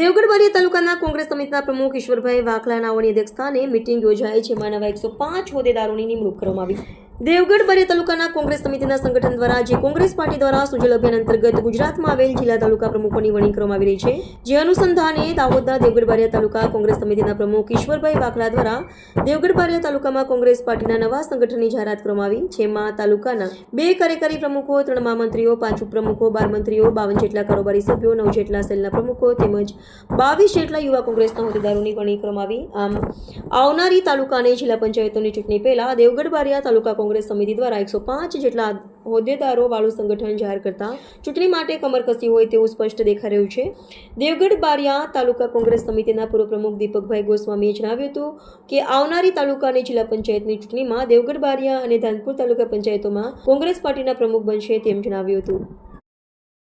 દેવગઢ બારિયા તાલુકાના કોંગ્રેસ સમિતિના પ્રમુખ ઈશ્વરભાઈ વાકલાનાઓની અધ્યક્ષસ્થાને મિટિંગ યોજાઈ જેમાં નવા એકસો પાંચ હોદ્દેદારોની નિમણૂક કરવામાં આવી. દેવગઢ બારિયા તાલુકાના કોંગ્રેસ સમિતિના સંગઠન દ્વારા જે કોંગ્રેસ પાર્ટી દ્વારા સુજલ અભિયાન અંતર્ગત ગુજરાતમાં આવેલ જિલ્લા તાલુકા પ્રમુખોની વરણી કરવામાં આવી રહી છે. જે અનુસંધાને દાહોદના દેવગઢ બારિયા તાલુકા કોંગ્રેસ સમિતિના પ્રમુખ ઈશ્વરભાઈ વાકલા દ્વારા દેવગઢ બારિયા તાલુકામાં કોંગ્રેસ પાર્ટીના નવા સંગઠનની જાહેરાત કરવામાં આવી, જેમાં તાલુકાના બે કાર્યકારી પ્રમુખો, ત્રણ મહામંત્રીઓ, પાંચ ઉપપ્રમુખો, બાર મંત્રીઓ, બાવન જેટલા કારોબારી સભ્યો, નવ જેટલા સેલના પ્રમુખો તેમજ બાવીસ જેટલા યુવા કોંગ્રેસના હોદ્દેદારોની વરણી કરવામાં આવી. આમ, આવનારી તાલુકા અને જિલ્લા પંચાયતોની ચૂંટણી પહેલા દેવગઢ બારિયા તાલુકા કોંગ્રેસ સમિતિ દ્વારા એકસો પાંચ જેટલા હોદ્દેદારો વાળું સંગઠન જાહેર કરતા ચૂંટણી માટે કમર કસી હોય તેવું સ્પષ્ટ દેખાઈ રહ્યું છે. દેવગઢ બારિયા તાલુકા કોંગ્રેસ સમિતિના પૂર્વ પ્રમુખ દીપકભાઈ ગોસ્વામીએ જણાવ્યું હતું કે આવનારી તાલુકા અને જિલ્લા પંચાયતની ચૂંટણીમાં દેવગઢ બારિયા અને ધાનપુર તાલુકા પંચાયતોમાં કોંગ્રેસ પાર્ટીના પ્રમુખ બનશે તેમ જણાવ્યું હતું.